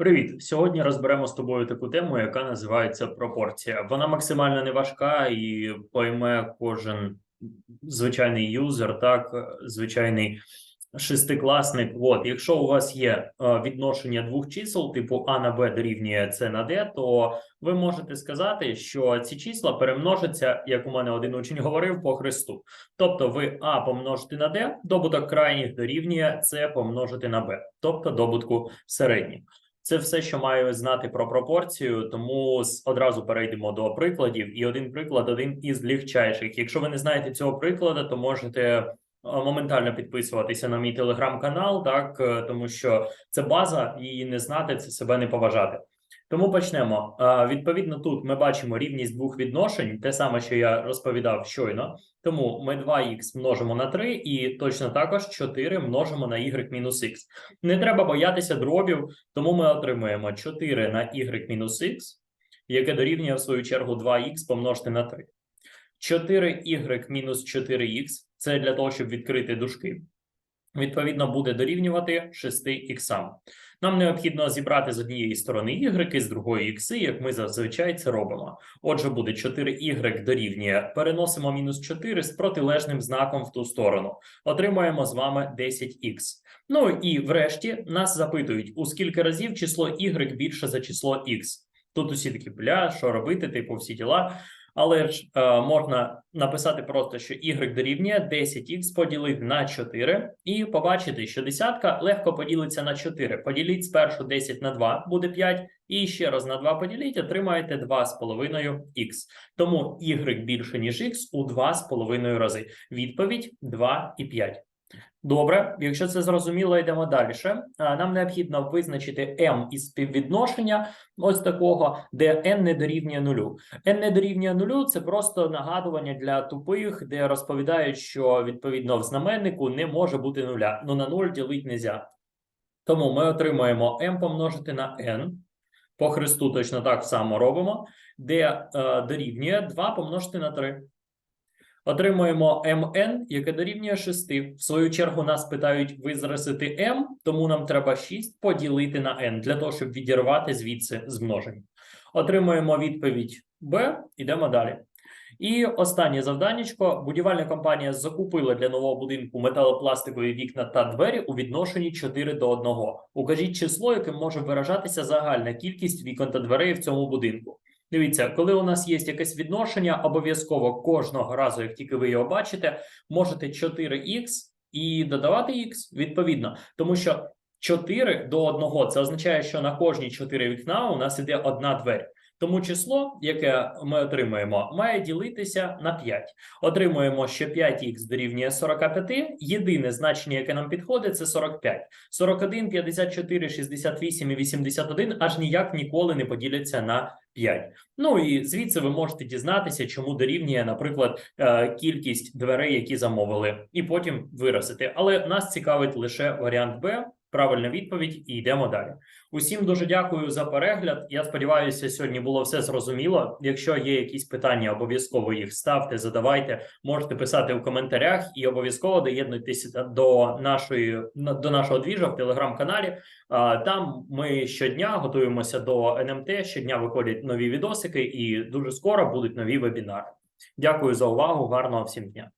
Привіт! Сьогодні розберемо з тобою таку тему, яка називається пропорція. Вона максимально не важка і пойме кожен звичайний юзер, так, звичайний шестикласник. От, якщо у вас є е, відношення двох чисел, типу А на Б дорівнює С на Д, то ви можете сказати, що ці числа перемножаться, як у мене один учень говорив, по хресту. Тобто ви А помножити на Д, добуток крайніх дорівнює С помножити на Б, тобто добутку середніх. Це все, що маю знати про пропорцію, тому одразу перейдемо до прикладів. І один приклад, один із легчайших. Якщо ви не знаєте цього прикладу, то можете е, моментально підписуватися на мій телеграм-канал, так е, тому що це база, її не знати, це себе не поважати. Тому почнемо. Відповідно, тут ми бачимо рівність двох відношень, те саме, що я розповідав щойно. Тому ми 2х множимо на 3 і точно також 4 множимо на y мінус х. Не треба боятися дробів, тому ми отримуємо 4 на y мінус х, яке дорівнює в свою чергу 2х помножити на 3. 4y мінус 4х це для того, щоб відкрити дужки. Відповідно, буде дорівнювати 6х. Нам необхідно зібрати з однієї сторони y, з другої х, як ми зазвичай це робимо. Отже, буде 4y дорівнює, переносимо мінус 4 з протилежним знаком в ту сторону. Отримуємо з вами 10х. Ну і врешті нас запитують, у скільки разів число y більше за число x. Тут усі такі бля, що робити, типу всі діла. Але ж е, можна написати просто, що y дорівнює 10х поділити на 4 і побачити, що десятка легко поділиться на 4. Поділіть спершу 10 на 2, буде 5, і ще раз на 2 поділіть, отримаєте 2,5х. Тому y більше, ніж x у 2,5 рази. Відповідь 2 і 5. Добре, якщо це зрозуміло, йдемо далі. Нам необхідно визначити m із співвідношення ось такого, де n не дорівнює нулю. n не дорівнює нулю це просто нагадування для тупих, де розповідають, що відповідно в знаменнику не може бути нуля. Ну на 0 ділити можна. Тому ми отримуємо m помножити на n. По хресту точно так само робимо, де е, дорівнює 2 помножити на 3. Отримуємо mn, яке дорівнює 6. В свою чергу нас питають визразити m, тому нам треба 6 поділити на n, для того, щоб відірвати звідси змноження. Отримуємо відповідь b, йдемо далі. І останнє завданнячко. Будівельна компанія закупила для нового будинку металопластикові вікна та двері у відношенні 4 до 1. Укажіть число, яким може виражатися загальна кількість вікон та дверей в цьому будинку. Дивіться, коли у нас є якесь відношення, обов'язково кожного разу, як тільки ви його бачите, можете 4х і додавати х відповідно, тому що 4 до 1 це означає, що на кожні 4 вікна у нас іде одна двері. Тому число, яке ми отримуємо, має ділитися на 5. Отримуємо, що 5х дорівнює 45. Єдине значення, яке нам підходить, це 45. 41, 54, 68 і 81 аж ніяк ніколи не поділяться на 5. Ну і звідси ви можете дізнатися, чому дорівнює, наприклад, е, кількість дверей, які замовили, і потім виразити. Але нас цікавить лише варіант Б. Правильна відповідь, і йдемо далі. Усім дуже дякую за перегляд. Я сподіваюся, сьогодні було все зрозуміло. Якщо є якісь питання, обов'язково їх ставте, задавайте. Можете писати в коментарях і обов'язково доєднуйтеся до нашої до нашого двіжа в телеграм-каналі. Там ми щодня готуємося до НМТ. Щодня виходять нові відосики, і дуже скоро будуть нові вебінари. Дякую за увагу. Гарного всім дня.